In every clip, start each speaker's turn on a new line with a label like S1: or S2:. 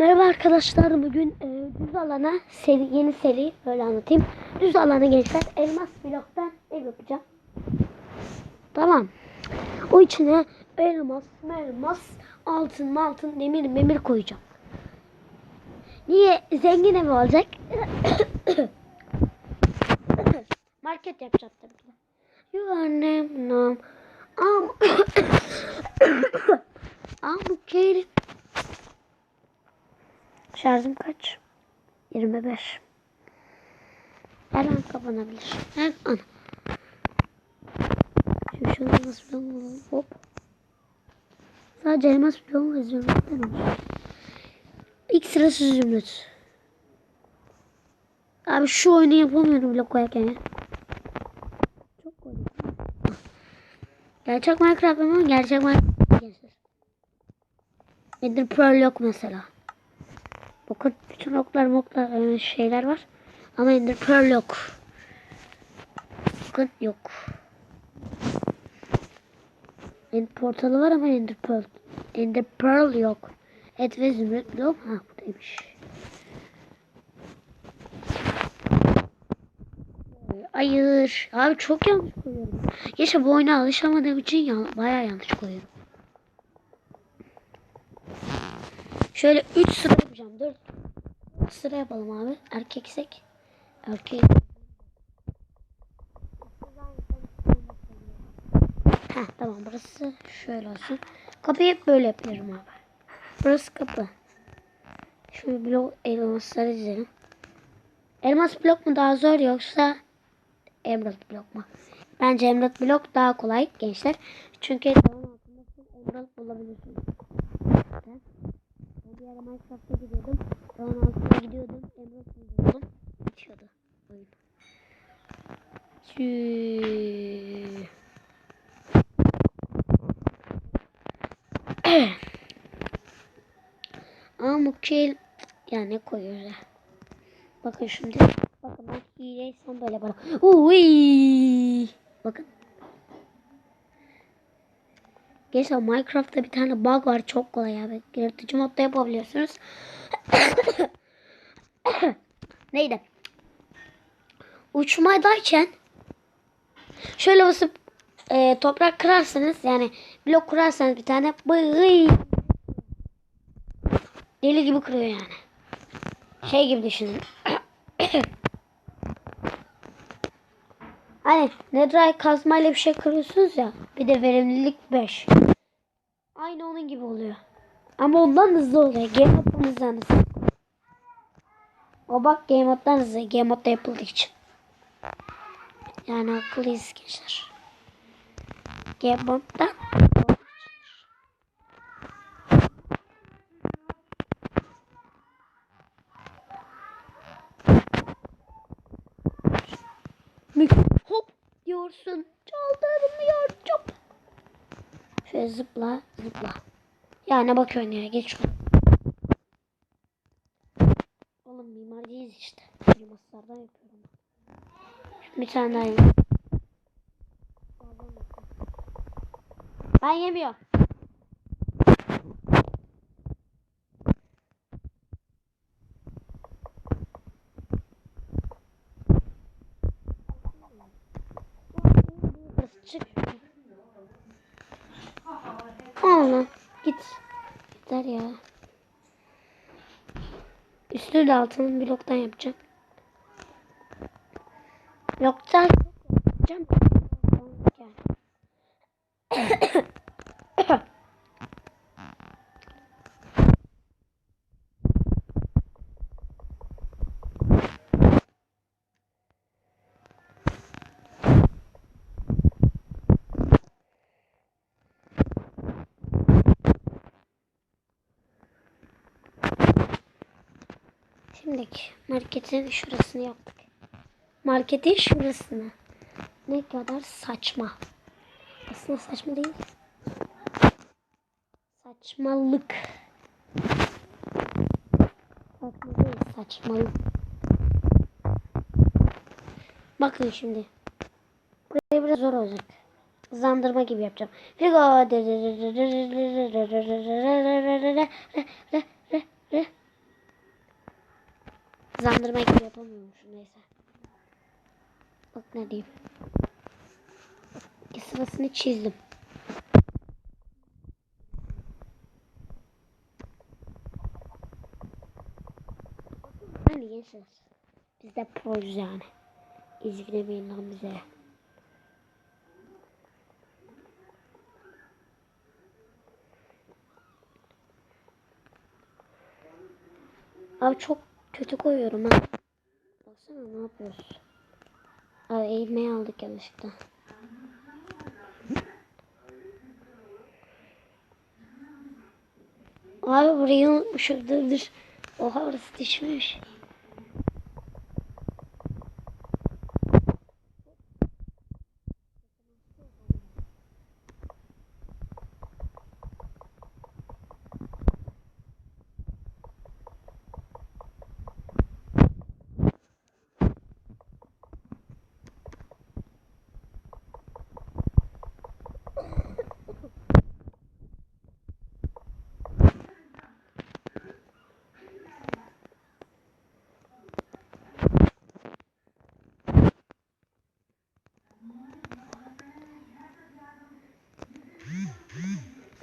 S1: Merhaba arkadaşlar bugün e, düz alana seri, yeni seri böyle anlatayım. Düz alana gençler elmas bloktan ev yapacağım. Tamam. O içine elmas, elmas, altın, altın, demir, memir koyacağım. Niye? Zengin evi olacak. Market yapacağım tabii ki. You name, no. Am Ambukel Şarjım kaç? 25. Her an kapanabilir. Her an. Şimdi şunu nasıl bulalım? Hop. Sadece elmas bloğum ve zümrütler olmuş. İlk sırası zümrüt. Abi şu oyunu yapamıyorum blok koyarken ya. Çok koydum. Gerçek Minecraft ama gerçek Minecraft. Ender Pearl yok mesela. Bakın bütün oklar moklar e, şeyler var. Ama Ender Pearl yok. Bakın yok. Ender portalı var ama Ender Pearl. Ender Pearl yok. Et ve zümrüt yok. Ha buradaymış. Hayır. Abi çok yanlış koyuyorum. Yaşa bu oyuna alışamadığım için ya, bayağı yanlış koyuyorum. Şöyle 3 sıra yapacağım. 4 sıra yapalım abi. Erkeksek. Erkeği. Heh tamam burası şöyle olsun. Kapıyı hep böyle yapıyorum abi. Burası kapı. Şimdi blok elmasları dizelim. Elmas blok mu daha zor yoksa emerald blok mu? Bence emerald blok daha kolay gençler. Çünkü altında full emerald bulabilirsiniz. Ben bir ara Minecraft'a gidiyordum. Dağın altına Ama mükemmel ya ne koyuyoruz ya. Bakın şimdi. Bakın ben hileysem böyle bana. Uy. Bakın. Gençler Minecraft'ta bir tane bug var çok kolay abi. Yaratıcı modda yapabiliyorsunuz. Neydi? Uçmadayken şöyle basıp e, toprak kırarsanız yani blok kurarsanız bir tane bıy deli gibi kırıyor yani. Şey gibi düşünün. hani netherite kazmayla bir şey kırıyorsunuz ya. Bir de verimlilik 5. Aynı onun gibi oluyor. Ama ondan hızlı oluyor. Game moddan hızlı. O bak game moddan hızlı. Game modda yapıldığı için. Yani akıllıyız gençler. Game moddan Mük hop diyorsun. Çaldırmıyor çok. Şöyle zıpla zıpla. Ya ne bakıyorsun ya geç şunu. Bir tane daha yiyeyim. Ben yemiyorum. Çık. Git. Gider ya. Üstü de altın bloktan yapacağım. Bloktan yapacağım. Gel. Şimdiki marketin şurasını yaptık. Marketin şurasını. Ne kadar saçma. Aslında saçma değil. Saçmalık. Saçma değil, saçmalık. Bakın şimdi. Buraya biraz zor olacak. Hızlandırma gibi yapacağım. Figo. Hızlandırma gibi yapamıyormuşum neyse. Bak ne diyeyim. Sırasını çizdim. Hani gençler. Biz de proyuz yani. İzgilemeyin lan bize. Abi çok kötü koyuyorum ha. Baksana ne yapıyoruz. Abi eğilmeyi aldık yanlışlıkla. Abi burayı unutmuşum. Dur dur. Oha orası düşmüş.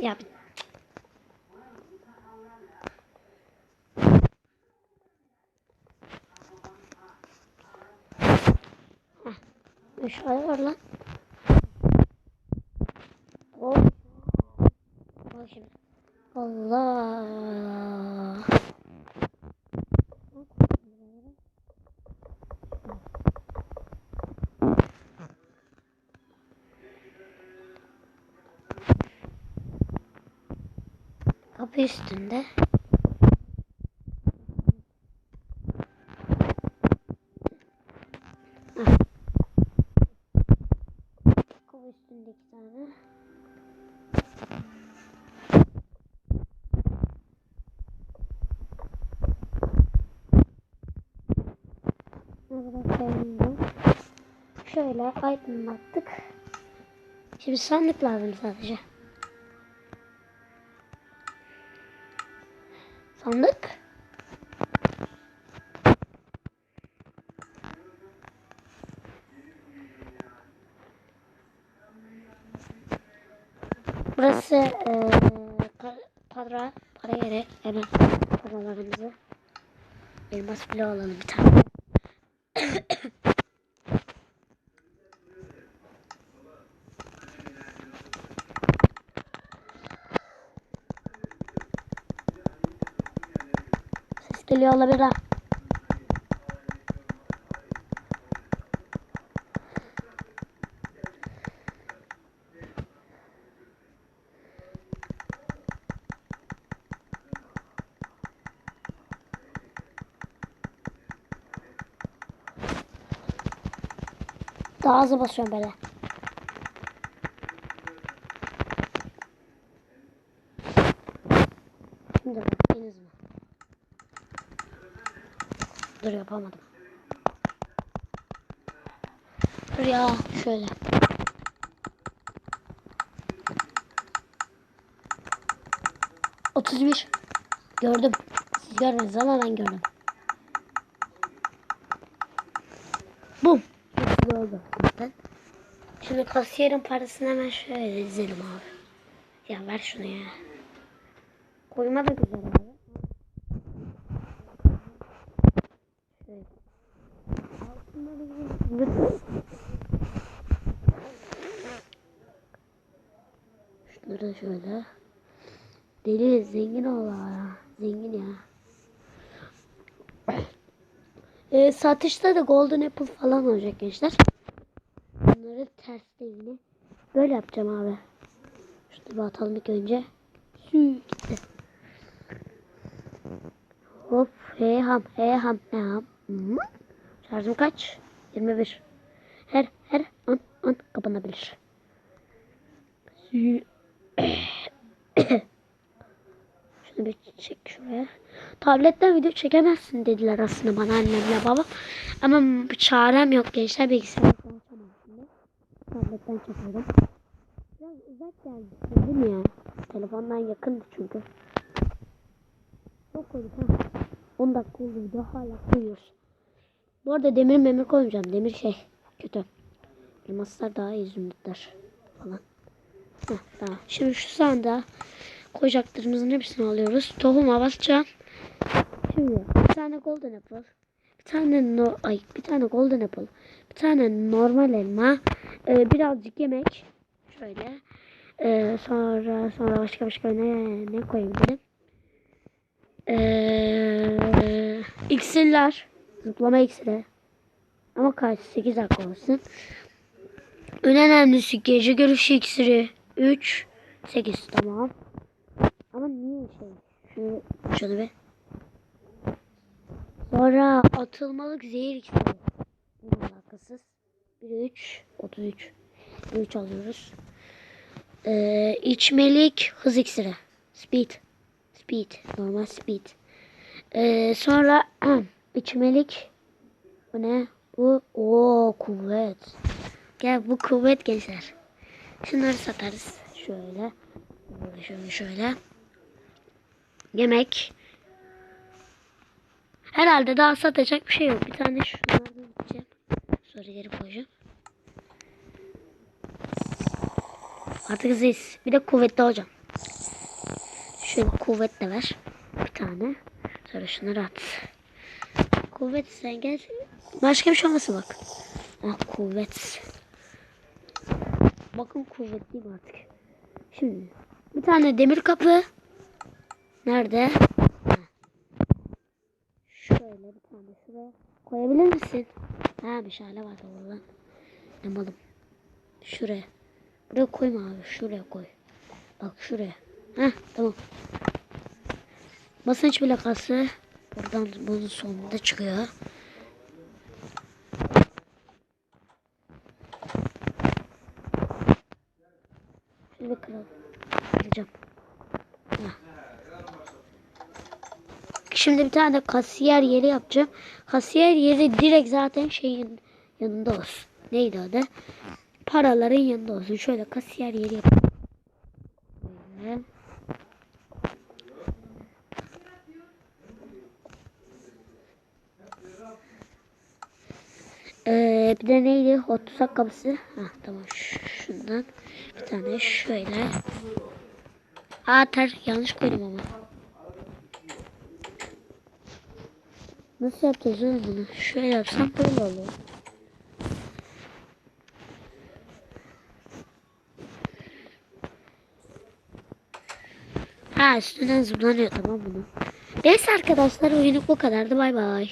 S1: Ya Meşale var lan. Oh. Bak şimdi. Allah. Kapı üstünde. Kapı üstünde iki tane. Şöyle aydınlattık. Şimdi sandık lazım sadece. Sandık. Burası eee pa- para, para yeri. Hemen paralarımızı. Elmas bile alalım bir tane. Geliyor olabilir ha. Daha hızlı basıyorum böyle. Şimdi bak en hızlı. Dur yapamadım. Dur ya şöyle. Otuz bir. Gördüm. Siz görmediniz ama ben gördüm. Bum. Hepsi zaten. Şimdi kasiyerin parasını hemen şöyle dizelim abi. Ya ver şunu ya. Koyma da güzel abi. Şöyle. Altında bir zıt- Şunları şöyle. Deli zengin ol ya. Zengin ya. E, satışta da Golden Apple falan olacak gençler. Bunları ters yine. Böyle yapacağım abi. Şunu bir atalım ilk önce. Sü gitti. Hop he ham he ham he ham. Hmm. Şarjım kaç? 21. Her her an an kapanabilir. Şunu bir çek şuraya. Tabletten video çekemezsin dediler aslında bana annemle baba. Ama çarem yok gençler bilgisayarda konuşamam şimdi. Tabletten çekiyorum. Biraz uzak geldi dedim ya. Telefondan yakındı çünkü. Çok koyduk ha. 10 dakika oldu video hala koyuyoruz. Bu arada demir memir koymayacağım. Demir şey kötü. Elmaslar daha iyi zümrütler falan. Heh, tamam. Şimdi şu sanda koyacaklarımızın hepsini alıyoruz. Tohuma basacağım. Şimdi bir tane golden apple. Bir tane no ay bir tane golden apple. Bir tane normal elma. e, birazcık yemek. Şöyle. E, sonra sonra başka başka ne ne koyabilirim? Ee, iksirler. Zıplama iksiri. Ama kaç? 8 dakika olsun. En önemlisi gece görüşü iksiri. 3 8 tamam. Ama niye şey? Şunu, şunu bir. Sonra atılmalık zehir iksiri. Yine alakasız. 1 3 33. 3 alıyoruz. Ee, içmelik hız iksiri. Speed. Speed. Normal speed. Ee, sonra içmelik. Bu ne? Bu o kuvvet. Gel bu kuvvet gençler. Şunları satarız. Şöyle. Şöyle şöyle. Yemek. Herhalde daha satacak bir şey yok. Bir tane şunlardan gideceğim. Sonra geri koyacağım. Artık hızlıyız. Bir de kuvvetli olacağım. Şöyle kuvvet de ver. Bir tane. Sonra şunları at. Kuvvet sen gel. Başka bir şey olmasın bak. Ah kuvvet. Bakın kuvvetliyim artık. Şimdi bir tane demir kapı. Nerede? Şöyle bir tane şuraya koyabilir misin? Ha meşale var da lan. Ne malım. Şuraya. Buraya koyma abi. Şuraya koy. Bak şuraya. Heh tamam. Basınç plakası. Buradan bunun sonunda çıkıyor. Kıralım. Kıracağım. Heh. Şimdi bir tane de kasiyer yeri yapacağım. Kasiyer yeri direkt zaten şeyin yanında olsun. Neydi adı? Paraların yanında olsun. Şöyle kasiyer yeri yapayım. Böyle. Ee, bir de tuzak kapısı. Ha tamam. Şundan bir tane şöyle. Aa ter yanlış koydum ama. Nasıl yapacağız oğlum bunu? Şöyle yapsam böyle olur. Ha üstünden zıplanıyor tamam bunu. Neyse arkadaşlar oyunluk bu kadardı bay bay.